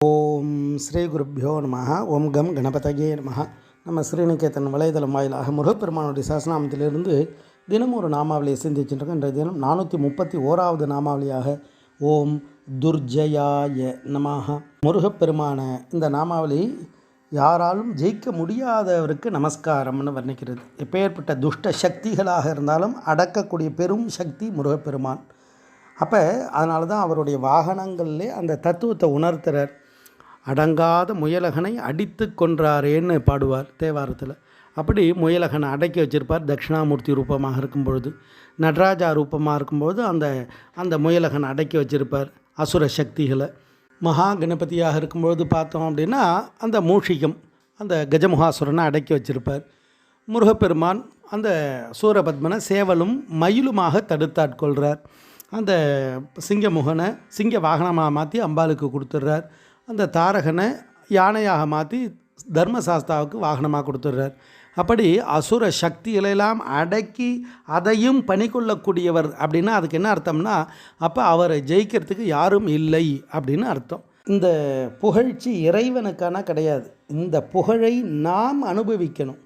ஓம் ஸ்ரீ குருப்பியோ நம. ஓம் கம் கணபதகே நம. நம்ம ஸ்ரீநிகேதன் வலைதளம் வாயிலாக முருகப்பெருமானுடைய சாசனாமத்திலிருந்து தினமும் ஒரு நாமாவளியை சிந்திச்சுருக்கோம் இன்றைய தினம் நானூற்றி முப்பத்தி ஓராவது நாமாவளியாக ஓம் துர்ஜயாய நமாக முருகப்பெருமான இந்த நாமாவளி யாராலும் ஜெயிக்க முடியாதவருக்கு நமஸ்காரம்னு வர்ணிக்கிறது. எப்பேற்பட்ட துஷ்ட சக்திகளாக இருந்தாலும் அடக்கக்கூடிய பெரும் சக்தி முருகப்பெருமான். அப்போ அதனால தான் அவருடைய வாகனங்கள்லே அந்த தத்துவத்தை உணர்த்துறார். அடங்காத முயலகனை அடித்து கொன்றாரேன்னு பாடுவார் தேவாரத்தில். அப்படி முயலகனை அடக்கி வச்சிருப்பார் தட்சிணாமூர்த்தி ரூபமாக இருக்கும் பொழுது நடராஜா ரூபமாக இருக்கும்பொழுது அந்த அந்த முயலகனை அடக்கி வச்சிருப்பார் அசுர சக்திகளை. மகா கணபதியாக இருக்கும்பொழுது பார்த்தோம் அப்படின்னா அந்த மூஷிகம் அந்த கஜமுகாசுரனை அடக்கி வச்சிருப்பார். முருகப்பெருமான் அந்த சூரபத்மனை சேவலும் மயிலுமாக தடுத்தாட்கொள்கிறார் அந்த சிங்கமுகனை சிங்க வாகனமாக மாற்றி அம்பாளுக்கு கொடுத்துட்றார் அந்த தாரகனை யானையாக மாற்றி தர்மசாஸ்தாவுக்கு வாகனமாக கொடுத்துட்றார் அப்படி அசுர சக்திகளெல்லாம் அடக்கி அதையும் பணிக்கொள்ளக்கூடியவர் அப்படின்னா அதுக்கு என்ன அர்த்தம்னா அப்போ அவரை ஜெயிக்கிறதுக்கு யாரும் இல்லை அப்படின்னு அர்த்தம். இந்த புகழ்ச்சி இறைவனுக்கான கிடையாது. இந்த புகழை நாம் அனுபவிக்கணும்.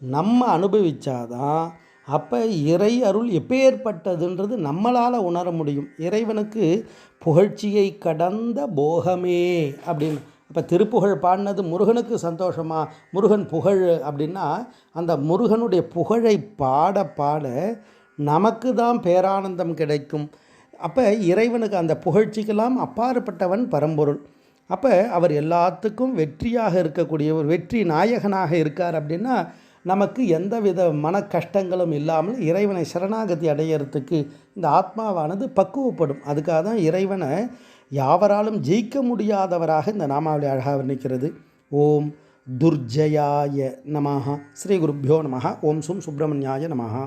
நம்ம அனுபவித்தாதான் அப்போ இறை அருள் எப்பேற்பட்டதுன்றது நம்மளால் உணர முடியும். இறைவனுக்கு புகழ்ச்சியை கடந்த போகமே அப்படின்னு. அப்போ திருப்புகழ் பாடினது முருகனுக்கு சந்தோஷமா? முருகன் புகழ் அப்படின்னா அந்த முருகனுடைய புகழை பாட பாட நமக்கு தான் பேரானந்தம் கிடைக்கும். அப்போ இறைவனுக்கு அந்த புகழ்ச்சிக்கெல்லாம் அப்பாற்பட்டவன் பரம்பொருள். அப்போ அவர் எல்லாத்துக்கும் வெற்றியாக இருக்கக்கூடியவர் வெற்றி நாயகனாக இருக்கார் அப்படின்னா நமக்கு எந்தவித மன கஷ்டங்களும் இல்லாமல் இறைவனை சரணாகதி அடையிறதுக்கு இந்த ஆத்மாவானது பக்குவப்படும். அதுக்காக தான் இறைவனை யாவராலும் ஜெயிக்க முடியாதவராக இந்த நாமாவளி அழகாக வர்ணிக்கிறது ஓம் துர்ஜயாய நமஹா. ஸ்ரீ குருப்பியோ நமஹா. ஓம் சும் சுப்பிரமணியாய நமஹா.